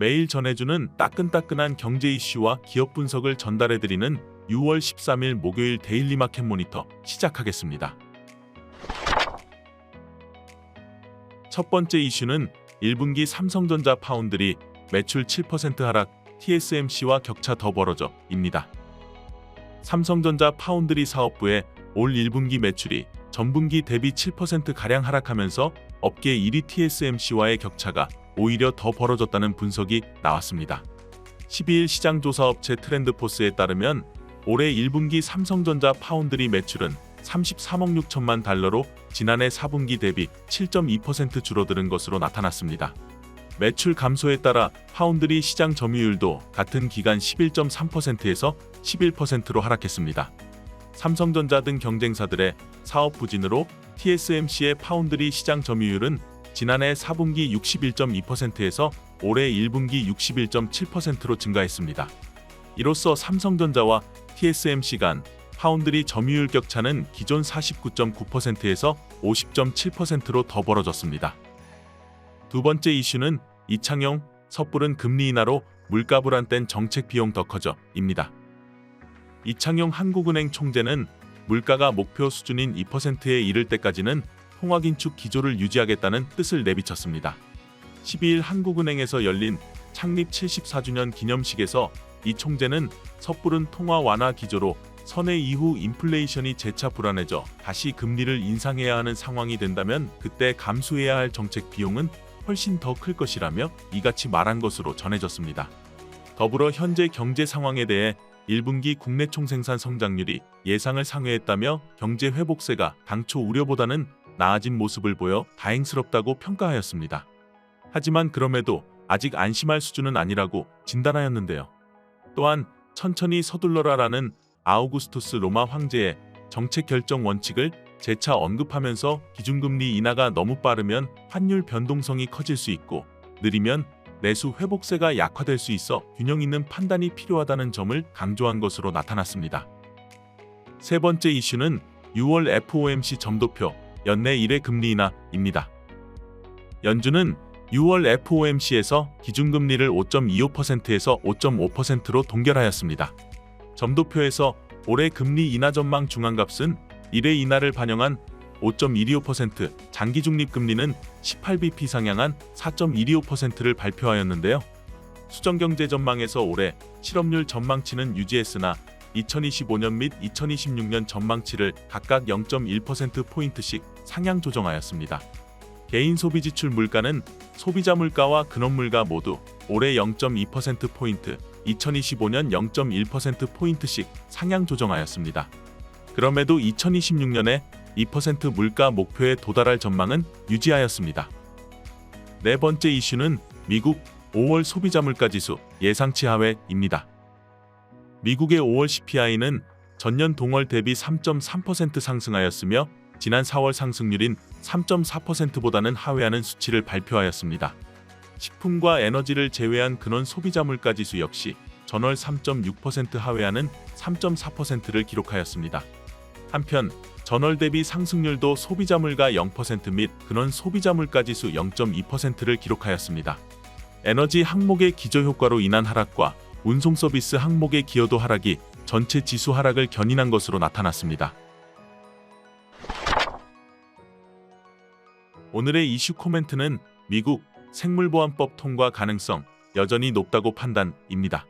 매일 전해주는 따끈따끈한 경제 이슈와 기업 분석을 전달해드리는 6월 13일 목요일 데일리 마켓 모니터 시작하겠습니다. 첫 번째 이슈는 1분기 삼성전자 파운드리 매출 7% 하락 TSMC와 격차 더 벌어져 입니다. 삼성전자 파운드리 사업부의 올 1분기 매출이 전분기 대비 7%가량 하락하면서 업계 1위 TSMC와의 격차가 오히려 더 벌어졌다는 분석이 나왔습니다. 12일 시장 조사 업체 트렌드포스에 따르면 올해 1분기 삼성전자 파운드리 매출은 33억 6천만 달러로 지난해 4분기 대비 7.2% 줄어드는 것으로 나타났습니다. 매출 감소에 따라 파운드리 시장 점유율도 같은 기간 11.3%에서 11%로 하락했습니다. 삼성전자 등 경쟁사들의 사업 부진으로 TSMC의 파운드리 시장 점유율은 지난해 4분기 61.2%에서 올해 1분기 61.7%로 증가했습니다. 이로써 삼성전자와 TSMC 간 파운드리 점유율 격차는 기존 49.9%에서 50.7%로 더 벌어졌습니다. 두 번째 이슈는 이창용, 섣부른 금리 인하로 물가 불안된 정책 비용 더 커져입니다. 이창용 한국은행 총재는 물가가 목표 수준인 2%에 이를 때까지는 통화긴축 기조를 유지하겠다는 뜻을 내비쳤습니다. 12일 한국은행에서 열린 창립 74주년 기념식에서 이 총재는 섣부른 통화 완화 기조로 선회 이후 인플레이션이 재차 불안해져 다시 금리를 인상해야 하는 상황이 된다면 그때 감수해야 할 정책 비용은 훨씬 더 클 것이라며 이같이 말한 것으로 전해졌습니다. 더불어 현재 경제 상황에 대해 1분기 국내 총생산 성장률이 예상을 상회했다며 경제 회복세가 당초 우려보다는 나아진 모습을 보여 다행스럽다고 평가하였습니다. 하지만 그럼에도 아직 안심할 수준은 아니라고 진단하였는데요. 또한 천천히 서둘러라라는 아우구스투스 로마 황제의 정책 결정 원칙을 재차 언급하면서 기준금리 인하가 너무 빠르면 환율 변동성이 커질 수 있고 느리면 내수 회복세가 약화될 수 있어 균형 있는 판단이 필요하다는 점을 강조한 것으로 나타났습니다. 세 번째 이슈는 6월 FOMC 점도표 연내 1회 금리 인하입니다. 연준은 6월 FOMC에서 기준금리를 5.25%에서 5.5%로 동결하였습니다. 점도표에서 올해 금리 인하 전망 중앙값은 1회 인하를 반영한 5.125%, 장기 중립 금리는 18bp 상향한 4.125%를 발표하였는데요. 수정 경제 전망에서 올해 실업률 전망치는 유지했으나 2025년 및 2026년 전망치를 각각 0.1% 포인트씩 상향 조정하였습니다. 개인 소비 지출 물가는 소비자 물가와 근원 물가 모두 올해 0.2% 포인트, 2025년 0.1% 포인트씩 상향 조정하였습니다. 그럼에도 2026년에 2% 물가 목표에 도달할 전망은 유지하였습니다. 네 번째 이슈는 미국 5월 소비자 물가 지수 예상치 하회입니다. 미국의 5월 CPI는 전년 동월 대비 3.3% 상승하였으며 지난 4월 상승률인 3.4%보다는 하회하는 수치를 발표하였습니다. 식품과 에너지를 제외한 근원 소비자 물가 지수 역시 전월 3.6% 하회하는 3.4%를 기록하였습니다. 한편 전월 대비 상승률도 소비자 물가 0%및 근원 소비자 물가 지수 0.2%를 기록하였습니다. 에너지 항목의 기저 효과로 인한 하락과 운송 서비스 항목의 기여도 하락이 전체 지수 하락을 견인한 것으로 나타났습니다. 오늘의 이슈 코멘트는 미국 생물보안법 통과 가능성 여전히 높다고 판단입니다.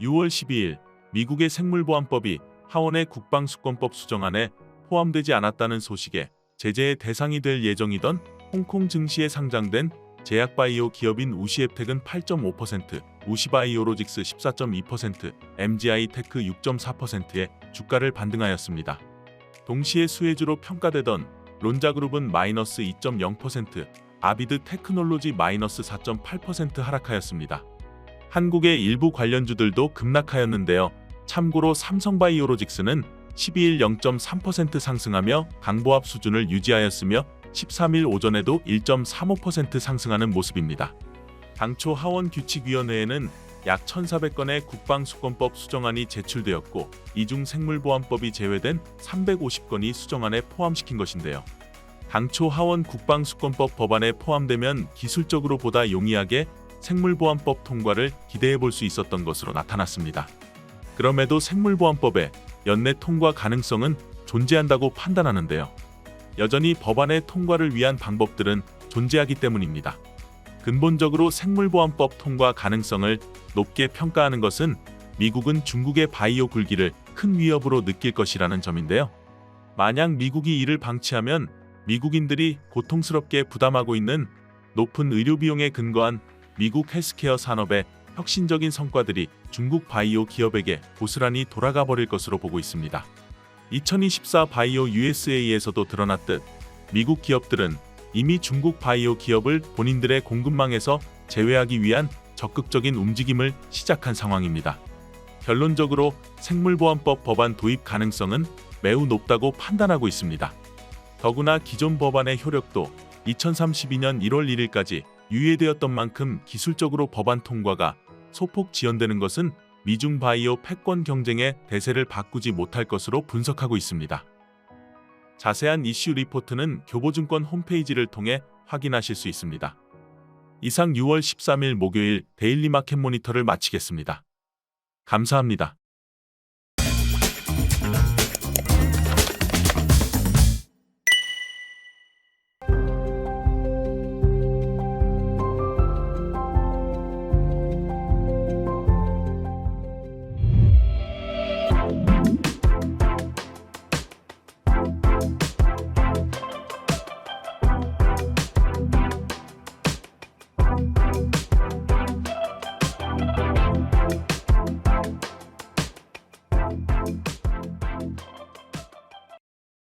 6월 12일 미국의 생물보안법이 하원의 국방수권법 수정안에 포함되지 않았다는 소식에 제재의 대상이 될 예정이던 홍콩 증시에 상장된 제약바이오 기업인 우시앱텍은 8.5%, 우시바이오로직스 14.2%, MGI 테크 6.4%의 주가를 반등하였습니다. 동시에 수혜주로 평가되던 론자그룹은 마이너스 2.0%, 아비드 테크놀로지 마이너스 4.8% 하락하였습니다. 한국의 일부 관련주들도 급락하였는데요. 참고로 삼성바이오로직스는 12일 0.3% 상승하며 강보합 수준을 유지하였으며 13일 오전에도 1.35% 상승하는 모습입니다. 당초 하원 규칙위원회에는 약 1,400건의 국방수권법 수정안이 제출되었고 이중 생물보안법이 제외된 350건이 수정안에 포함시킨 것인데요. 당초 하원 국방수권법 법안에 포함되면 기술적으로 보다 용이하게 생물보안법 통과를 기대해 볼 수 있었던 것으로 나타났습니다. 그럼에도 생물보안법의 연내 통과 가능성은 존재한다고 판단하는데요. 여전히 법안의 통과를 위한 방법들은 존재하기 때문입니다. 근본적으로 생물보안법 통과 가능성을 높게 평가하는 것은 미국은 중국의 바이오 굴기를 큰 위협으로 느낄 것이라는 점인데요. 만약 미국이 이를 방치하면 미국인들이 고통스럽게 부담하고 있는 높은 의료 비용에 근거한 미국 헬스케어 산업의 혁신적인 성과들이 중국 바이오 기업에게 고스란히 돌아가 버릴 것으로 보고 있습니다. 2024 바이오 USA에서도 드러났듯 미국 기업들은 이미 중국 바이오 기업을 본인들의 공급망에서 제외하기 위한 적극적인 움직임을 시작한 상황입니다. 결론적으로 생물보안법 법안 도입 가능성은 매우 높다고 판단하고 있습니다. 더구나 기존 법안의 효력도 2032년 1월 1일까지 유예되었던 만큼 기술적으로 법안 통과가 소폭 지연되는 것은 미중 바이오 패권 경쟁의 대세를 바꾸지 못할 것으로 분석하고 있습니다. 자세한 이슈 리포트는 교보증권 홈페이지를 통해 확인하실 수 있습니다. 이상 6월 13일 목요일 데일리 마켓 모니터를 마치겠습니다. 감사합니다.